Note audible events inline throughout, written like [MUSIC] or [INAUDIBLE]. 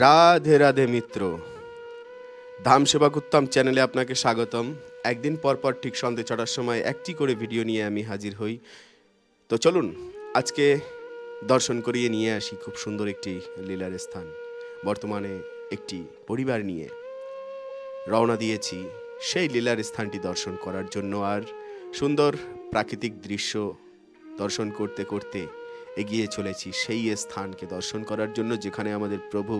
রাধে রাধে মিত্র। ধাম সেবা করতাম চ্যানেলে আপনাকে স্বাগতম। একদিন পর পর ঠিক সন্ধ্যে ছটার সময় একটি করে ভিডিও নিয়ে আমি হাজির হই। তো চলুন, আজকে দর্শন করিয়ে নিয়ে আসি খুব সুন্দর একটি লীলার স্থান। বর্তমানে একটি পরিবার নিয়ে রওনা দিয়েছি সেই লীলার স্থানটি দর্শন করার জন্য। আর সুন্দর প্রাকৃতিক দৃশ্য দর্শন করতে করতে এগিয়ে চলেছি সেই স্থানকে দর্শন করার জন্য, যেখানে আমাদের প্রভু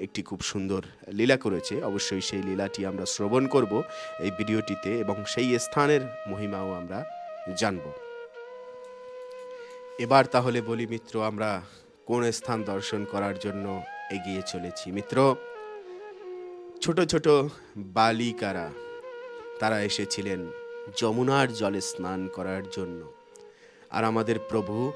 একটি খুব সুন্দর লীলা করেছে। অবশ্যই সেই লীলাটি আমরা শ্রবণ করব এই ভিডিওটিতে এবং সেই স্থানের মহিমাও আমরা জানব। এবার তাহলে বলি, মিত্র, আমরা কোন স্থান দর্শন করার জন্য এগিয়ে চলেছি? মিত্র, ছোট ছোট বালিকারা, তারা এসেছিলেন যমুনার জলে স্নান করার জন্য। আর আমাদের প্রভু,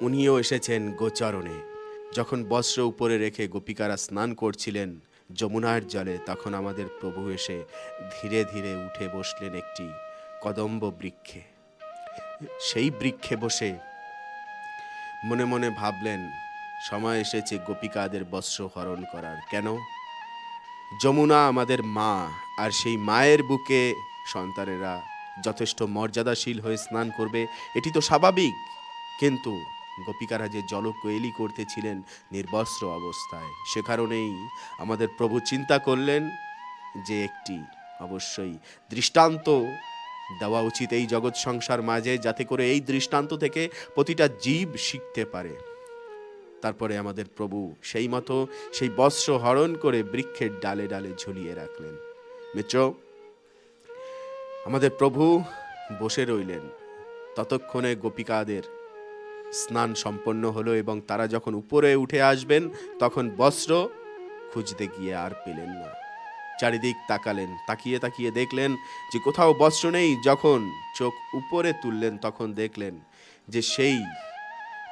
উনিও এসেছেন গোচরণে। যখন বস্ত্র উপরে রেখে গোপিকারা স্নান করছিলেন যমুনার জলে, তখন আমাদের প্রভু এসে ধীরে ধীরে উঠে বসলেন একটি কদম্ব বৃক্ষে। সেই বৃক্ষে বসে মনে মনে ভাবলেন, সময় এসেছে গোপিকাদের বস্ত্র হরণ করার। কেন? যমুনা আমাদের মা, আর সেই মায়ের বুকে সন্তানেরা যথেষ্ট মর্যাদাশীল হয়ে স্নান করবে, এটি তো স্বাভাবিক। কিন্তু গোপিকারা যে জলকৈলি করতেছিলেন নির্বস্ত্র অবস্থায়, সে কারণেই আমাদের প্রভু চিন্তা করলেন যে একটি অবশ্যই দৃষ্টান্ত দেওয়া উচিত এই জগৎ সংসার মাঝে, যাতে করে এই দৃষ্টান্ত থেকে প্রতিটা জীব শিখতে পারে। তারপরে আমাদের প্রভু সেই মতো সেই বস্ত্র হরণ করে বৃক্ষের ডালে ডালে ঝুলিয়ে রাখলেন। মিত্র, আমাদের প্রভু বসে রইলেন। ততক্ষণে গোপিকাদের স্নান সম্পন্ন হলো এবং তারা যখন উপরে উঠে আসবেন, তখন বস্ত্র খুঁজতে গিয়ে আর পেলেন না। চারিদিক তাকালেন, তাকিয়ে তাকিয়ে দেখলেন যে কোথাও বস্ত্র নেই। যখন চোখ উপরে তুললেন, তখন দেখলেন যে সেই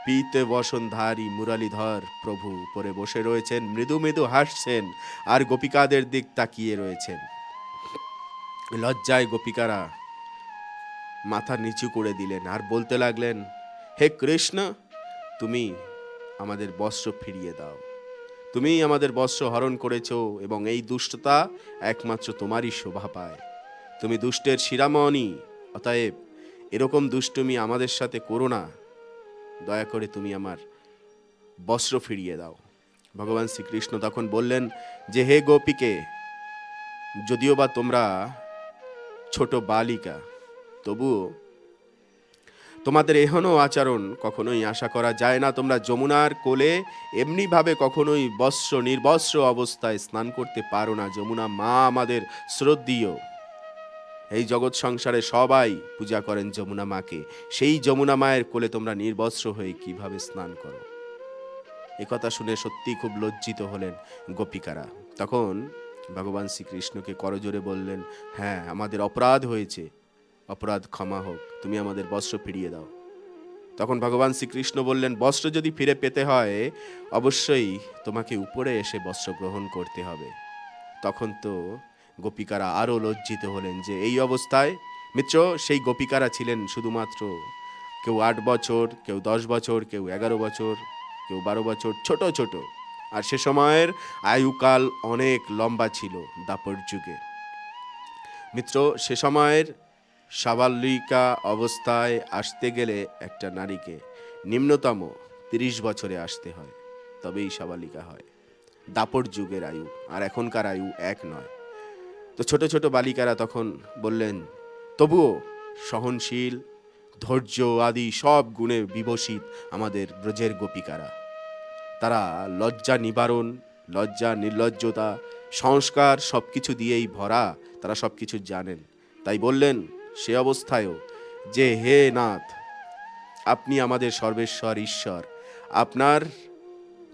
পিতে বসনধারী মুরালিধর প্রভু উপরে বসে রয়েছেন, মৃদু মৃদু হাসছেন আর গোপিকাদের দিক তাকিয়ে রয়েছেন। লজ্জায় গোপিকারা মাথা নিচু করে দিলেন আর বলতে লাগলেন হে কৃষ্ণ, তুমি আমাদের বস্ত্র ফিরিয়ে দাও। তুমি আমাদের বস্ত্র হরণ করেছ এবং এই দুষ্টতা একমাত্র তোমারই শোভা পায়। তুমি দুষ্টের শিরামণি, অতএব এরকম দুষ্টুমি আমাদের সাথে করো না। দয়া করে তুমি আমার বস্ত্র ফিরিয়ে দাও। ভগবান শ্রীকৃষ্ণ তখন বললেন, যে হে গোপীকে যদিও বা তোমরা ছোট বালিকা, তবুও তোমাদের এহনো আচরণ কখনোই আশা করা যায় না। তোমরা যমুনার কোলে এমনিভাবে কখনোই বস্ত্র, নির্বস্ত্র অবস্থায় স্নান করতে পারো না। যমুনা মা আমাদের শ্রদ্ধীয়। এই জগৎ সংসারে সবাই পূজা করেন যমুনা মাকে। সেই যমুনা মায়ের কোলে তোমরা নির্বস্ত্র হয়ে কীভাবে স্নান করো? একথা শুনে সত্যি খুব লজ্জিত হলেন গোপিকারা। তখন ভগবান শ্রীকৃষ্ণকে করজোরে বললেন হ্যাঁ আমাদের অপরাধ হয়েছে। অপরাধ ক্ষমা হোক, তুমি আমাদের বস্ত্র ফিরিয়ে দাও। তখন ভগবান শ্রীকৃষ্ণ বললেন, বস্ত্র যদি ফিরে পেতে হয়, অবশ্যই তোমাকে উপরে এসে বস্ত্র গ্রহণ করতে হবে। তখন তো গোপিকারা আরও লজ্জিত হলেন যে এই অবস্থায়, মিত্র, সেই গোপিকারা ছিলেন শুধুমাত্র কেউ আট বছর, কেউ দশ বছর, কেউ এগারো বছর, কেউ বারো বছর, ছোট ছোট। আর সে সময়ের আয়ুকাল অনেক লম্বা ছিল দাপর যুগে। মিত্র, সে সময়ের সাবালিকা অবস্থায় আসতে গেলে একটা নারীকে নিম্নতম তিরিশ বছরে আসতে হয়, তবেই সাবালিকা হয়। দাপট যুগের আয়ু, আর এখনকার আয়ু এক নয়। তো ছোট ছোট বালিকারা তখন বললেন, তবুও সহনশীল, ধৈর্য আদি সব গুণে বিবসিত আমাদের ব্রজের গোপিকারা। তারা লজ্জা নিবারণ, লজ্জা নির্লজ্জতা, সংস্কার সব কিছু দিয়েই ভরা, তারা সব কিছু জানেন। তাই বললেন সে অবস্থায়ও যে, হে নাথ, আপনি আমাদের সর্বেশ্বর ঈশ্বর, আপনার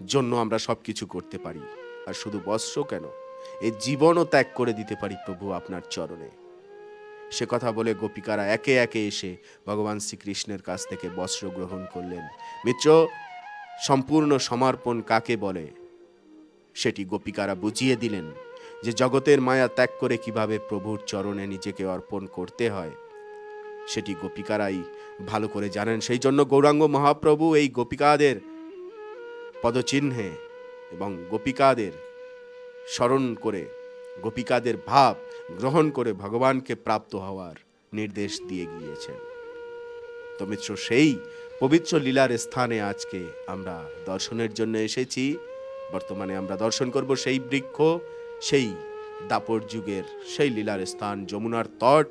জন্য আমরা সব কিছু করতে পারি। আর শুধু বস্ত্র কেন? এই জীবনও ত্যাগ করে দিতে পারি প্রভু আপনার চরণে। সে কথা বলে গোপিকারা একে একে এসে ভগবান শ্রীকৃষ্ণের কাছ থেকে বস্ত্র গ্রহণ করলেন। মিত্র, সম্পূর্ণ সমর্পণ কাকে বলে? সেটি গোপিকারা বুঝিয়ে দিলেন। যে জগতের মায়া ত্যাগ করে কীভাবে প্রভুর চরণে নিজেকে অর্পণ করতে হয়, সেটি গোপিকারাই ভালো করে জানেন। সেই জন্য গৌরাঙ্গ মহাপ্রভু এই গোপিকাদের পদচিহ্নে এবং গোপিকাদের স্মরণ করে, গোপিকাদের ভাব গ্রহণ করে ভগবানকে প্রাপ্ত হওয়ার নির্দেশ দিয়ে গিয়েছেন। তো মিত্র, সেই পবিত্র লীলার স্থানে আজকে আমরা দর্শনের জন্য এসেছি। বর্তমানে আমরা দর্শন করব সেই বৃক্ষ সেই দাপর যুগের সেই লীলার স্থান, যমুনার তট,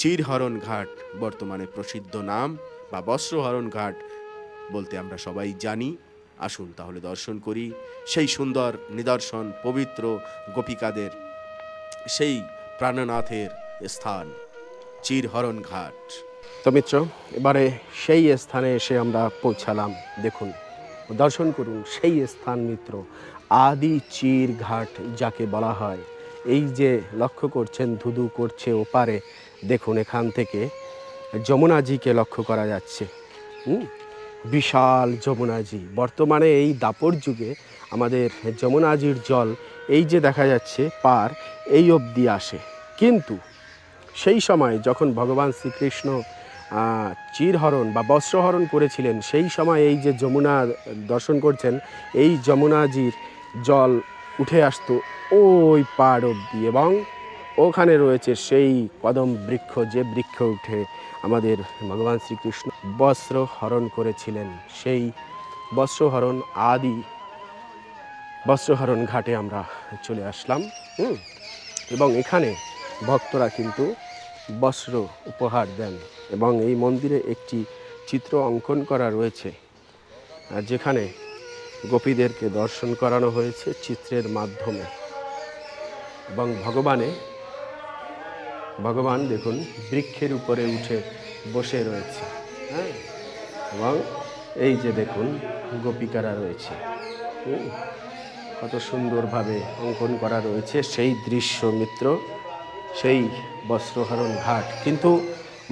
চিরহরণ ঘাট, বর্তমানে প্রসিদ্ধ নাম বা বস্ত্রহরণ ঘাট বলতে আমরা সবাই জানি। আসুন তাহলে দর্শন করি সেই সুন্দর নিদর্শন, পবিত্র গোপিকাদের সেই প্রাণনাথের স্থান, চিরহরণ ঘাট। তো মিত্র, এবারে সেই স্থানে এসে আমরা পৌঁছালাম। দেখুন দর্শন করুন সেই স্থান মিত্র, আদি চির ঘাট যাকে বলা হয়। এই যে লক্ষ্য করছেন, ধুধু করছে ওপারে, দেখুন এখান থেকে যমুনাজিকে লক্ষ্য করা যাচ্ছে। হুম? বিশাল যমুনাজি। বর্তমানে এই দাপর যুগে আমাদের যমুনাজির জল এই যে দেখা যাচ্ছে, পার এই অবধি আসে। কিন্তু সেই সময় যখন ভগবান শ্রীকৃষ্ণ চিরহরণ বা বস্ত্রহরণ করেছিলেন। সেই সময় এই যে যমুনা দর্শন করছেন, এই যমুনাজির জল উঠে আসতো ওই পাড় অবধি এবং ওখানে রয়েছে সেই কদম বৃক্ষ, যে বৃক্ষ উঠে আমাদের ভগবান শ্রীকৃষ্ণ বস্ত্র হরণ করেছিলেন। সেই বস্ত্রহরণ আদি বস্ত্রহরণ ঘাটে আমরা চলে আসলাম এবং এখানে ভক্তরা কিন্তু বস্ত্র উপহার দেন এবং এই মন্দিরে একটি চিত্র অঙ্কন করা রয়েছে। যেখানে গোপীদেরকে দর্শন করানো হয়েছে চিত্রের মাধ্যমে। এবং ভগবানে, ভগবান দেখুন, বৃক্ষের উপরে উঠে বসে রয়েছে। হ্যাঁ? এবং এই যে দেখুন, গোপিকারা রয়েছে। কত সুন্দরভাবে অঙ্কন করা রয়েছে। সেই দৃশ্য মিত্র, সেই বস্ত্রহরণ ঘাট। কিন্তু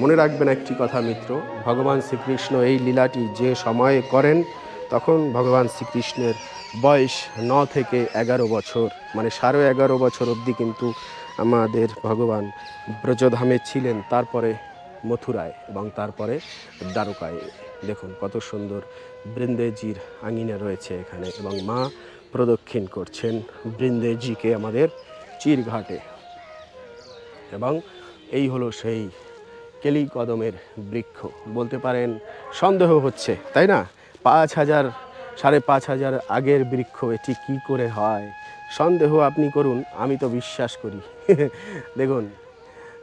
মনে রাখবেন একটি কথা, মিত্র, ভগবান শ্রীকৃষ্ণ এই লীলাটি যে সময়ে করেন, তখন ভগবান শ্রীকৃষ্ণের বয়স ন থেকে এগারো বছর। মানে সাড়ে এগারো বছর অবধি কিন্তু আমাদের ভগবান ব্রজধামে ছিলেন, তারপরে মথুরায় এবং তারপরে দ্বারকায়। দেখুন কত সুন্দর বৃন্দেজির আঙিনা রয়েছে এখানে এবং মা প্রদক্ষিণ করছেন বৃন্দেজিকে আমাদের চিরঘাটে। এবং এই হলো সেই কেলি কদমের বৃক্ষ। বলতে পারেন সন্দেহ হচ্ছে, তাই না? পাঁচ হাজার, সাড়ে পাঁচ হাজার আগের বৃক্ষ, এটি কি করে হয়? সন্দেহ আপনি করুন, আমি তো বিশ্বাস করি। [LAUGHS] দেখুন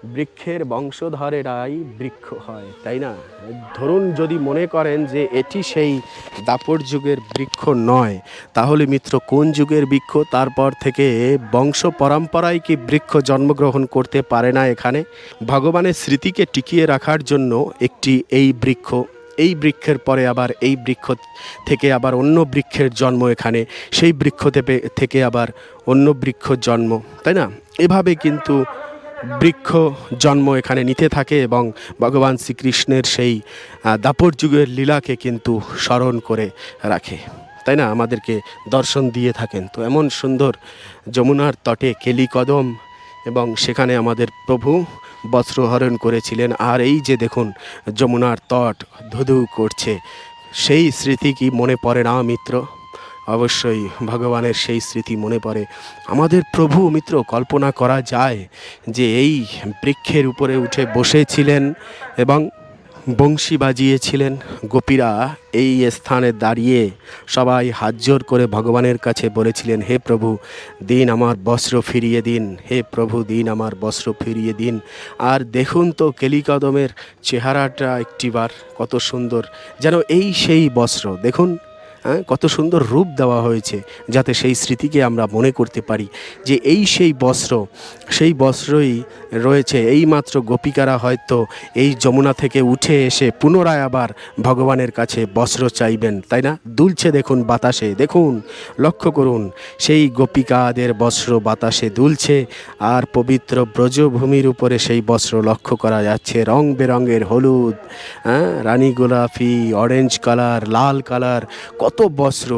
বৃক্ষের বংশধরেরাই বৃক্ষ হয়, তাই না? ধরুন যদি মনে করেন যে এটি সেই দাপর যুগের বৃক্ষ নয়, তাহলে মিত্র, কোন যুগের বৃক্ষ? তারপর থেকে বংশ পরম্পরায় কি বৃক্ষ জন্মগ্রহণ করতে পারে না এখানে? ভগবানের স্মৃতিকে টিকিয়ে রাখার জন্য একটি এই বৃক্ষ, এই বৃক্ষের পরে আবার এই বৃক্ষ থেকে আবার অন্য বৃক্ষের জন্ম এখানে, সেই বৃক্ষ থেকে- আবার অন্য বৃক্ষ জন্ম, তাই না? এভাবে কিন্তু বৃক্ষ জন্ম এখানে নিতে থাকে এবং ভগবান শ্রীকৃষ্ণের সেই দাপর যুগের লীলাকে কিন্তু স্মরণ করে রাখে। তাই না? আমাদেরকে দর্শন দিয়ে থাকেন। তো এমন সুন্দর যমুনার তটে কেলি কদম এবং সেখানে আমাদের প্রভু বস্ত্রহরণ করেছিলেন। আর এই যে দেখুন, যমুনার তট ধুধু করছে। সেই স্মৃতি কি মনে পড়ে না, মিত্র? অবশ্যই ভগবানের সেই স্মৃতি মনে পড়ে। আমাদের প্রভু মিত্র, কল্পনা করা যায় যে এই বৃক্ষের উপরে উঠে বসেছিলেন এবং বংশী বাজিয়েছিলেন। গোপীরা এই স্থানে দাঁড়িয়ে সবাই হাত জোর করে ভগবানের কাছে বলেছিলেন, হে প্রভু, দিন আমার বস্ত্র ফিরিয়ে দিন। হে প্রভু, দিন আমার বস্ত্র ফিরিয়ে দিন। আর দেখুন তো কেলিকদমের চেহারাটা একটিবার কত সুন্দর, যেন এই সেই বস্ত্র। দেখুন কত সুন্দর রূপ দেওয়া হয়েছে যাতে সেই স্মৃতিকে আমরা মনে করতে পারি যে এই সেই বস্ত্র, সেই বস্ত্রই রয়েছে। এইমাত্র গোপিকারা হয়তো এই যমুনা থেকে উঠে এসে পুনরায় আবার ভগবানের কাছে বস্ত্র চাইবেন, তাই না? দুলছে দেখুন বাতাসে, দেখুন, লক্ষ্য করুন, সেই গোপিকাদের বস্ত্র বাতাসে দুলছে আর পবিত্র ব্রজভূমির উপরে সেই বস্ত্র লক্ষ্য করা যাচ্ছে। রং বেরঙের হলুদ হ্যাঁ? রানী গোলাপি অরেঞ্জ কালার লাল কালার বস্ত্র,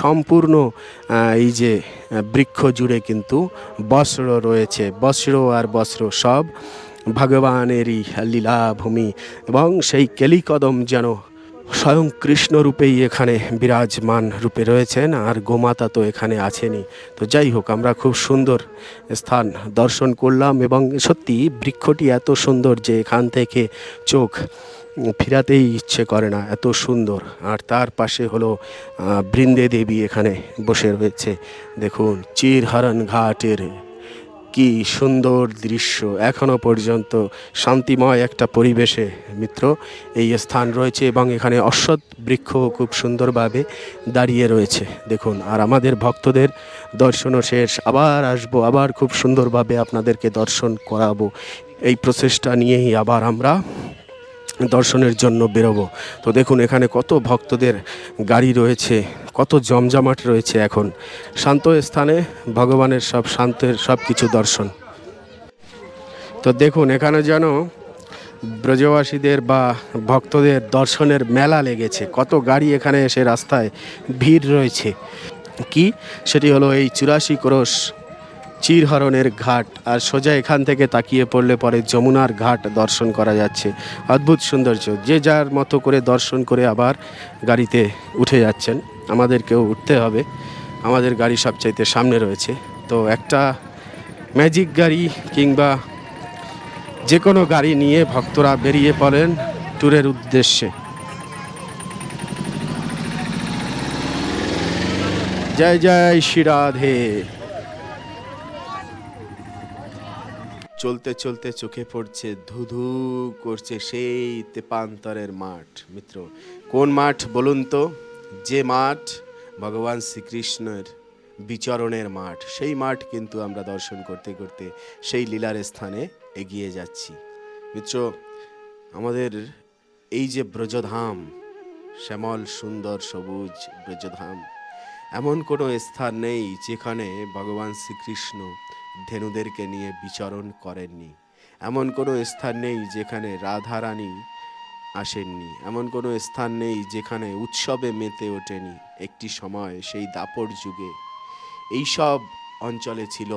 সম্পূর্ণ এই যে বৃক্ষ জুড়ে কিন্তু বস্ত্র রয়েছে, বস্ত্র আর বস্ত্র সব ভগবানেরই লীলাভূমি এবং সেই কেলিকদম যেন স্বয়ং কৃষ্ণ রূপেই এখানে বিরাজমান রূপে রয়েছেন, আর গোমাতা তো এখানে আছেনই। তো যাই হোক, আমরা খুব সুন্দর স্থান দর্শন করলাম, এবং সত্যি বৃক্ষটি এত সুন্দর যে এখান থেকে চোখ ফিরাতেই ইচ্ছে করে না, এত সুন্দর। আর তার পাশে হলো বৃন্দে দেবী এখানে বসে রয়েছে। দেখুন, চিরহরণ ঘাটের কি সুন্দর দৃশ্য। এখনও পর্যন্ত শান্তিময় একটা পরিবেশে মিত্র এই স্থান রয়েছে এবং এখানে অশ্বত্থ বৃক্ষ খুব সুন্দরভাবে দাঁড়িয়ে রয়েছে। দেখুন, আর আমাদের ভক্তদের দর্শনও শেষ। আবার আসব, আবার খুব সুন্দরভাবে আপনাদেরকে দর্শন করাবো। এই প্রচেষ্টা নিয়েই আবার আমরা দর্শনের জন্য বেরোবো। তো দেখুন, এখানে কত ভক্তদের গাড়ি রয়েছে। কত জমজমাট রয়েছে এখন। শান্ত স্থানে ভগবানের সব শান্তের সব কিছু দর্শন। তো দেখুন, এখানে যেন ব্রজবাসীদের বা ভক্তদের দর্শনের মেলা লেগেছে। কত গাড়ি এখানে এসে রাস্তায় ভিড় রয়েছে। কি? সেটি হলো এই চুরাশি ক্রোশ চিরহরণের ঘাট। আর সোজা এখান থেকে তাকিয়ে পড়লে পরে যমুনার ঘাট দর্শন করা যাচ্ছে। অদ্ভুত সৌন্দর্য। যে যার মতো করে দর্শন করে আবার গাড়িতে উঠে যাচ্ছেন। আমাদেরকেও উঠতে হবে। আমাদের গাড়ি সবচাইতে সামনে রয়েছে। তো একটা ম্যাজিক গাড়ি কিংবা যে কোনো গাড়ি নিয়ে ভক্তরা বেরিয়ে পড়েন ট্যুরের উদ্দেশ্যে। জয় জয় শ্রী রাধে। চলতে চলতে চোখে পড়ছে, ধুধু করছে সেই তেপান্তরের মাঠ। মিত্র, কোন মাঠ বলুন তো? যে মাঠ ভগবান শ্রীকৃষ্ণের বিচরণের মাঠ, সেই মাঠ কিন্তু আমরা দর্শন করতে করতে সেই লীলার স্থানে এগিয়ে যাচ্ছি। মিত্র, আমাদের এই যে ব্রজধাম, শ্যামল, সুন্দর, সবুজ ব্রজধাম, এমন কোনো স্থান নেই যেখানে ভগবান শ্রীকৃষ্ণ ধেনুদেরকে নিয়ে বিচরণ করেননি। এমন কোনো স্থান নেই যেখানে রাধারানী আসেননি। এমন কোনো স্থান নেই যেখানে উৎসবে মেতে ওঠেনি একটি সময় সেই দাপর যুগে। এইসব অঞ্চলে ছিল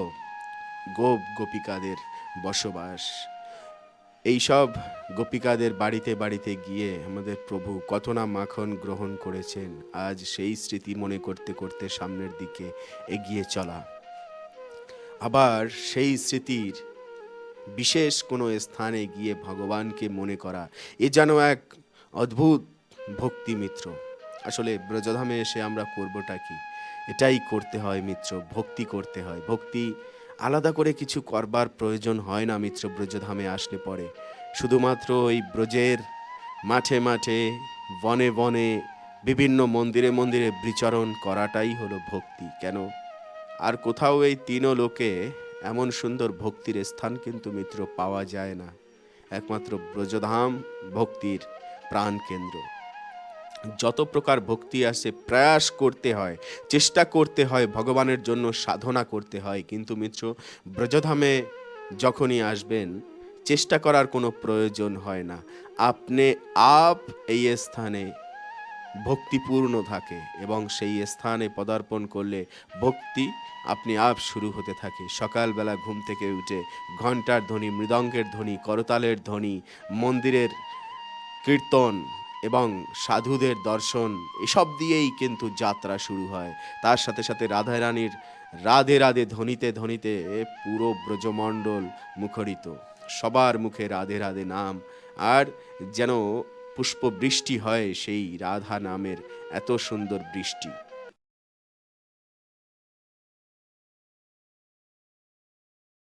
গোপ গোপিকাদের বসবাস। এইসব গোপিকাদের বাড়িতে বাড়িতে গিয়ে আমাদের প্রভু কত না মাখন গ্রহণ করেছেন, আজ সেই স্মৃতি মনে করতে করতে সামনের দিকে এগিয়ে চলা। আবার সেই স্মৃতির বিশেষ কোনো স্থানে গিয়ে ভগবানকে মনে করা। এ যেন এক অদ্ভুত ভক্তি মিত্র আসলে ব্রজধামে এসে আমরা করবোটা কি? এটাই করতে হয় মিত্র, ভক্তি করতে হয়। ভক্তি আলাদা করে কিছু করবার প্রয়োজন হয় না মিত্র, ব্রজধামে আসলে পরে। শুধুমাত্র ওই ব্রজের মাঠে মাঠে, বনে বনে, বিভিন্ন মন্দিরে মন্দিরে বিচরণ করাটাই হলো ভক্তি। কেন? আর কোথাও এই তিনও লোকে এমন সুন্দর ভক্তির স্থান কিন্তু মিত্র পাওয়া যায় না। একমাত্র ব্রজধাম ভক্তির প্রাণ কেন্দ্র যত প্রকার ভক্তি আসে, প্রয়াস করতে হয়, চেষ্টা করতে হয়, ভগবানের জন্য সাধনা করতে হয়, কিন্তু মিত্র, ব্রজধামে যখনই আসবেন, চেষ্টা করার কোনো প্রয়োজন হয় না। আপনি আপ এই স্থানে ভক্তিপূর্ণ থাকে এবং সেই স্থানে পদার্পণ করলে ভক্তি আপনি আপ শুরু হতে থাকে। সকালবেলা ঘুম থেকে উঠে ঘণ্টার ধ্বনি, মৃদঙ্গের ধ্বনি, করতালের ধ্বনি, মন্দিরের কীর্তন এবং সাধুদের দর্শন, এসব দিয়েই কিন্তু যাত্রা শুরু হয়। তার সাথে সাথে রাধা রানীর রাধে রাধে ধ্বনিতে ধ্বনিতে পুরো ব্রজমণ্ডল মুখরিত। সবার মুখে রাধে রাধে নাম। আর যেন পুষ্প বৃষ্টি হয় সেই রাধা নামের এত সুন্দর বৃষ্টি।